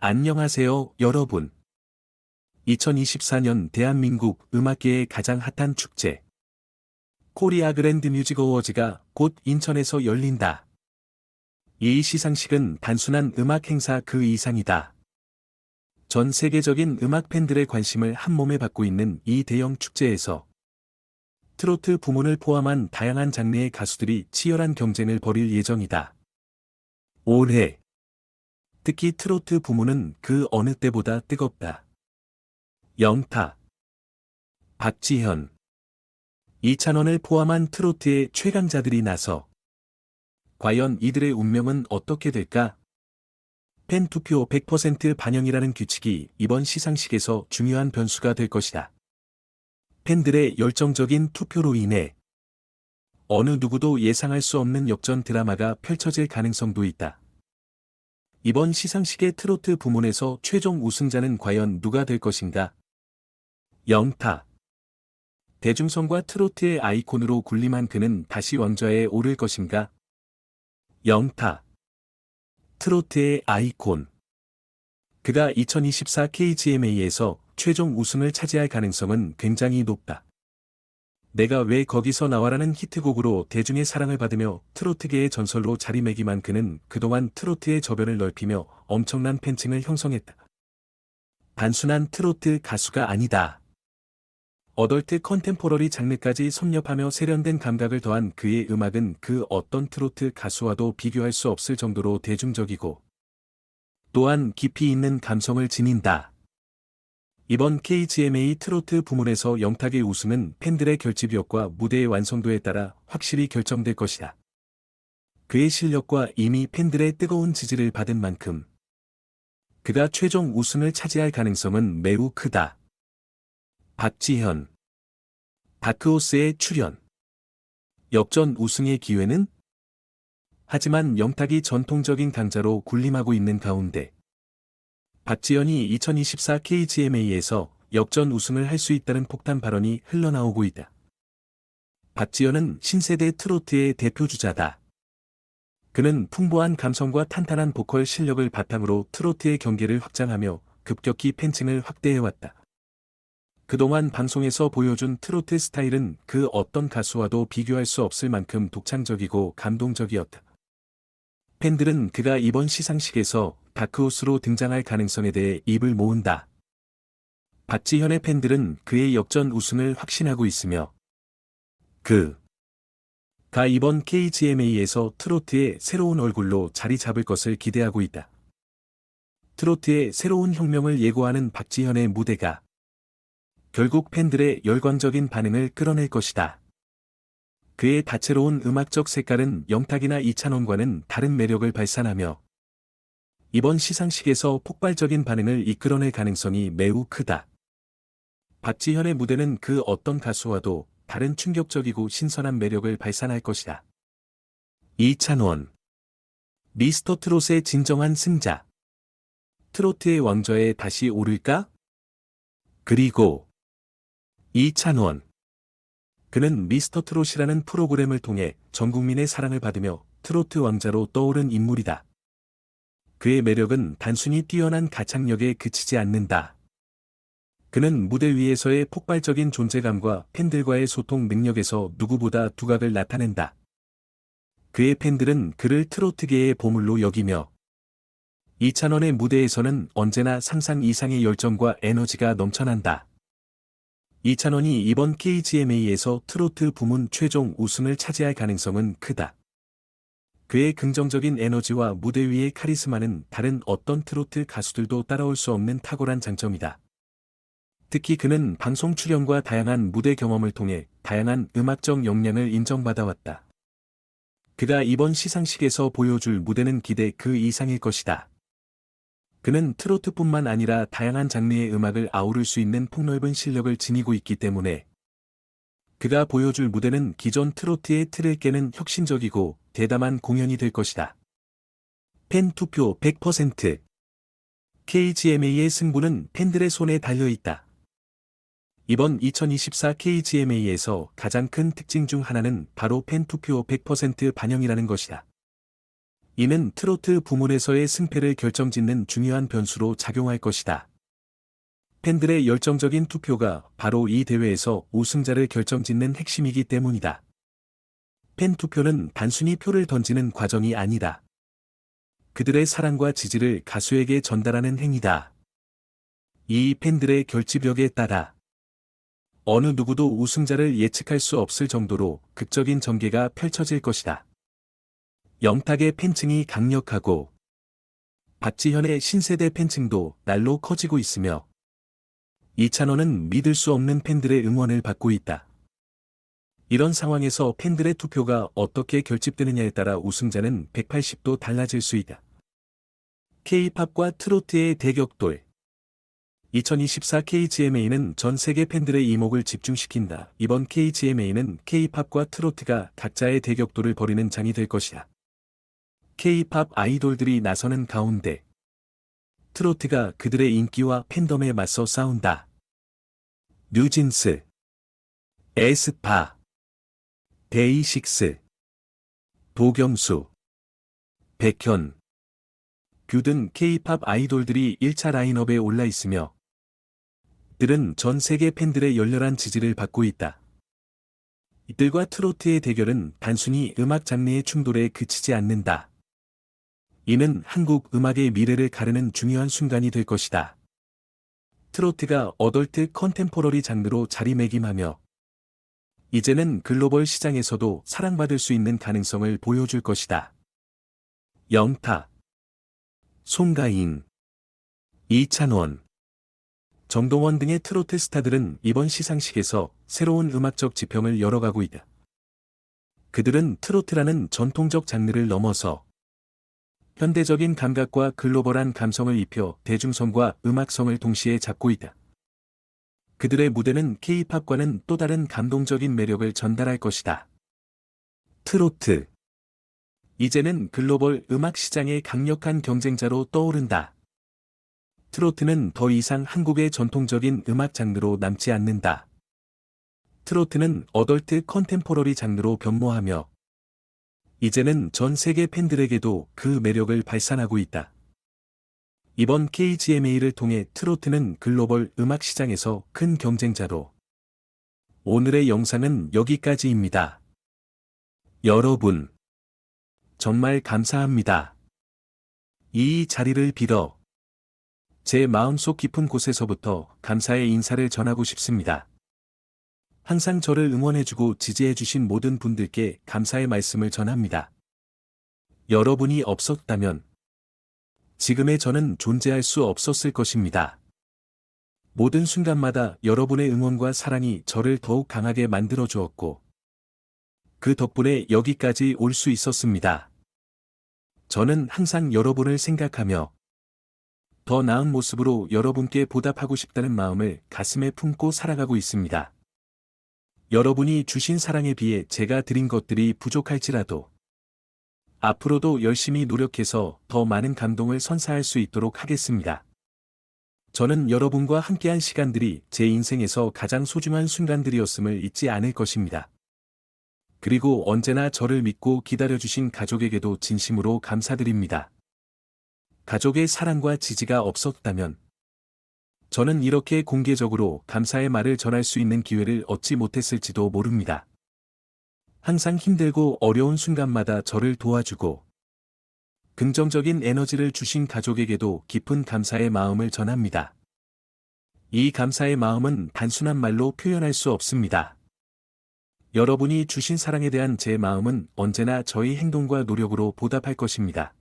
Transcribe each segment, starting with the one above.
안녕하세요, 여러분. 2024년 대한민국 음악계의 가장 핫한 축제. 코리아 그랜드 뮤직 어워즈가 곧 인천에서 열린다. 이 시상식은 단순한 음악 행사 그 이상이다. 전 세계적인 음악 팬들의 관심을 한몸에 받고 있는 이 대형 축제에서 트로트 부문을 포함한 다양한 장르의 가수들이 치열한 경쟁을 벌일 예정이다. 올해 특히 트로트 부문은 그 어느 때보다 뜨겁다. 영타, 박지현, 이찬원을 포함한 트로트의 최강자들이 나서 과연 이들의 운명은 어떻게 될까? 팬 투표 100% 반영이라는 규칙이 이번 시상식에서 중요한 변수가 될 것이다. 팬들의 열정적인 투표로 인해 어느 누구도 예상할 수 없는 역전 드라마가 펼쳐질 가능성도 있다. 이번 시상식의 트로트 부문에서 최종 우승자는 과연 누가 될 것인가? 영타 대중성과 트로트의 아이콘으로 군림한 그는 다시 왕좌에 오를 것인가? 영타 트로트의 아이콘 그가 2024 KGMA에서 최종 우승을 차지할 가능성은 굉장히 높다. 내가 왜 거기서 나와라는 히트곡으로 대중의 사랑을 받으며 트로트계의 전설로 자리매김한 그는 그동안 트로트의 저변을 넓히며 엄청난 팬층을 형성했다. 단순한 트로트 가수가 아니다. 어덜트 컨템포러리 장르까지 섭렵하며 세련된 감각을 더한 그의 음악은 그 어떤 트로트 가수와도 비교할 수 없을 정도로 대중적이고 또한 깊이 있는 감성을 지닌다. 이번 KGMA 트로트 부문에서 영탁의 우승은 팬들의 결집력과 무대의 완성도에 따라 확실히 결정될 것이다. 그의 실력과 이미 팬들의 뜨거운 지지를 받은 만큼 그가 최종 우승을 차지할 가능성은 매우 크다. 박지현 다크호스의 출연 역전 우승의 기회는? 하지만 영탁이 전통적인 강자로 군림하고 있는 가운데 박지현이 2024 KGMA에서 역전 우승을 할 수 있다는 폭탄 발언이 흘러나오고 있다. 박지현은 신세대 트로트의 대표주자다. 그는 풍부한 감성과 탄탄한 보컬 실력을 바탕으로 트로트의 경계를 확장하며 급격히 팬층을 확대해왔다. 그동안 방송에서 보여준 트로트 스타일은 그 어떤 가수와도 비교할 수 없을 만큼 독창적이고 감동적이었다. 팬들은 그가 이번 시상식에서 다크호스로 등장할 가능성에 대해 입을 모은다. 박지현의 팬들은 그의 역전 우승을 확신하고 있으며 그, 가 이번 KGMA에서 트로트의 새로운 얼굴로 자리 잡을 것을 기대하고 있다. 트로트의 새로운 혁명을 예고하는 박지현의 무대가 결국 팬들의 열광적인 반응을 끌어낼 것이다. 그의 다채로운 음악적 색깔은 영탁이나 이찬원과는 다른 매력을 발산하며 이번 시상식에서 폭발적인 반응을 이끌어낼 가능성이 매우 크다. 박지현의 무대는 그 어떤 가수와도 다른 충격적이고 신선한 매력을 발산할 것이다. 이찬원 미스터 트롯의 진정한 승자 트로트의 왕좌에 다시 오를까? 그리고 이찬원. 그는 미스터 트롯이라는 프로그램을 통해 전 국민의 사랑을 받으며 트로트 왕자로 떠오른 인물이다. 그의 매력은 단순히 뛰어난 가창력에 그치지 않는다. 그는 무대 위에서의 폭발적인 존재감과 팬들과의 소통 능력에서 누구보다 두각을 나타낸다. 그의 팬들은 그를 트로트계의 보물로 여기며 이찬원의 무대에서는 언제나 상상 이상의 열정과 에너지가 넘쳐난다. 이찬원이 이번 KGMA에서 트로트 부문 최종 우승을 차지할 가능성은 크다. 그의 긍정적인 에너지와 무대 위의 카리스마는 다른 어떤 트로트 가수들도 따라올 수 없는 탁월한 장점이다. 특히 그는 방송 출연과 다양한 무대 경험을 통해 다양한 음악적 역량을 인정받아왔다. 그가 이번 시상식에서 보여줄 무대는 기대 그 이상일 것이다. 그는 트로트뿐만 아니라 다양한 장르의 음악을 아우를 수 있는 폭넓은 실력을 지니고 있기 때문에 그가 보여줄 무대는 기존 트로트의 틀을 깨는 혁신적이고 대담한 공연이 될 것이다. 팬 투표 100% KGMA의 승부는 팬들의 손에 달려있다. 이번 2024 KGMA에서 가장 큰 특징 중 하나는 바로 팬 투표 100% 반영이라는 것이다. 이는 트로트 부문에서의 승패를 결정짓는 중요한 변수로 작용할 것이다. 팬들의 열정적인 투표가 바로 이 대회에서 우승자를 결정짓는 핵심이기 때문이다. 팬 투표는 단순히 표를 던지는 과정이 아니다. 그들의 사랑과 지지를 가수에게 전달하는 행위다. 이 팬들의 결집력에 따라 어느 누구도 우승자를 예측할 수 없을 정도로 극적인 전개가 펼쳐질 것이다. 영탁의 팬층이 강력하고 박지현의 신세대 팬층도 날로 커지고 있으며 이찬원은 믿을 수 없는 팬들의 응원을 받고 있다. 이런 상황에서 팬들의 투표가 어떻게 결집되느냐에 따라 우승자는 180도 달라질 수 있다. K-팝과 트로트의 대격돌 2024 KGMA는 전 세계 팬들의 이목을 집중시킨다. 이번 KGMA는 K-팝과 트로트가 각자의 대격돌을 벌이는 장이 될 것이다. K-팝 아이돌들이 나서는 가운데 트로트가 그들의 인기와 팬덤에 맞서 싸운다. 뉴진스, 에스파, 데이식스, 도경수, 백현, 뷰등 K-팝 아이돌들이 1차 라인업에 올라 있으며 들은 전 세계 팬들의 열렬한 지지를 받고 있다. 이들과 트로트의 대결은 단순히 음악 장르의 충돌에 그치지 않는다. 이는 한국 음악의 미래를 가르는 중요한 순간이 될 것이다. 트로트가 어덜트 컨템포러리 장르로 자리매김하며 이제는 글로벌 시장에서도 사랑받을 수 있는 가능성을 보여줄 것이다. 영타, 송가인, 이찬원, 정동원 등의 트로트 스타들은 이번 시상식에서 새로운 음악적 지평을 열어가고 있다. 그들은 트로트라는 전통적 장르를 넘어서 현대적인 감각과 글로벌한 감성을 입혀 대중성과 음악성을 동시에 잡고 있다. 그들의 무대는 K-팝과는 또 다른 감동적인 매력을 전달할 것이다. 트로트 이제는 글로벌 음악 시장의 강력한 경쟁자로 떠오른다. 트로트는 더 이상 한국의 전통적인 음악 장르로 남지 않는다. 트로트는 어덜트 컨템포러리 장르로 변모하며 이제는 전 세계 팬들에게도 그 매력을 발산하고 있다. 이번 KGMA를 통해 트로트는 글로벌 음악 시장에서 큰 경쟁자로 오늘의 영상은 여기까지입니다. 여러분, 정말 감사합니다. 이 자리를 빌어 제 마음속 깊은 곳에서부터 감사의 인사를 전하고 싶습니다. 항상 저를 응원해주고 지지해주신 모든 분들께 감사의 말씀을 전합니다. 여러분이 없었다면 지금의 저는 존재할 수 없었을 것입니다. 모든 순간마다 여러분의 응원과 사랑이 저를 더욱 강하게 만들어 주었고, 그 덕분에 여기까지 올 수 있었습니다. 저는 항상 여러분을 생각하며, 더 나은 모습으로 여러분께 보답하고 싶다는 마음을 가슴에 품고 살아가고 있습니다. 여러분이 주신 사랑에 비해 제가 드린 것들이 부족할지라도, 앞으로도 열심히 노력해서 더 많은 감동을 선사할 수 있도록 하겠습니다. 저는 여러분과 함께한 시간들이 제 인생에서 가장 소중한 순간들이었음을 잊지 않을 것입니다. 그리고 언제나 저를 믿고 기다려주신 가족에게도 진심으로 감사드립니다. 가족의 사랑과 지지가 없었다면 저는 이렇게 공개적으로 감사의 말을 전할 수 있는 기회를 얻지 못했을지도 모릅니다. 항상 힘들고 어려운 순간마다 저를 도와주고 긍정적인 에너지를 주신 가족에게도 깊은 감사의 마음을 전합니다. 이 감사의 마음은 단순한 말로 표현할 수 없습니다. 여러분이 주신 사랑에 대한 제 마음은 언제나 저희 행동과 노력으로 보답할 것입니다.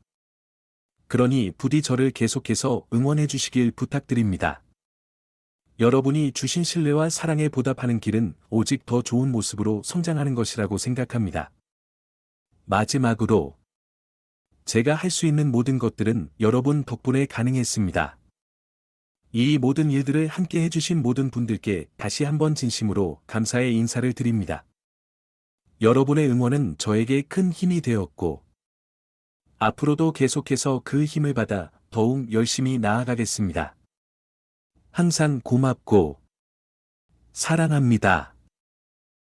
그러니 부디 저를 계속해서 응원해 주시길 부탁드립니다. 여러분이 주신 신뢰와 사랑에 보답하는 길은 오직 더 좋은 모습으로 성장하는 것이라고 생각합니다. 마지막으로 제가 할 수 있는 모든 것들은 여러분 덕분에 가능했습니다. 이 모든 일들을 함께 해주신 모든 분들께 다시 한번 진심으로 감사의 인사를 드립니다. 여러분의 응원은 저에게 큰 힘이 되었고, 앞으로도 계속해서 그 힘을 받아 더욱 열심히 나아가겠습니다. 항상 고맙고 사랑합니다.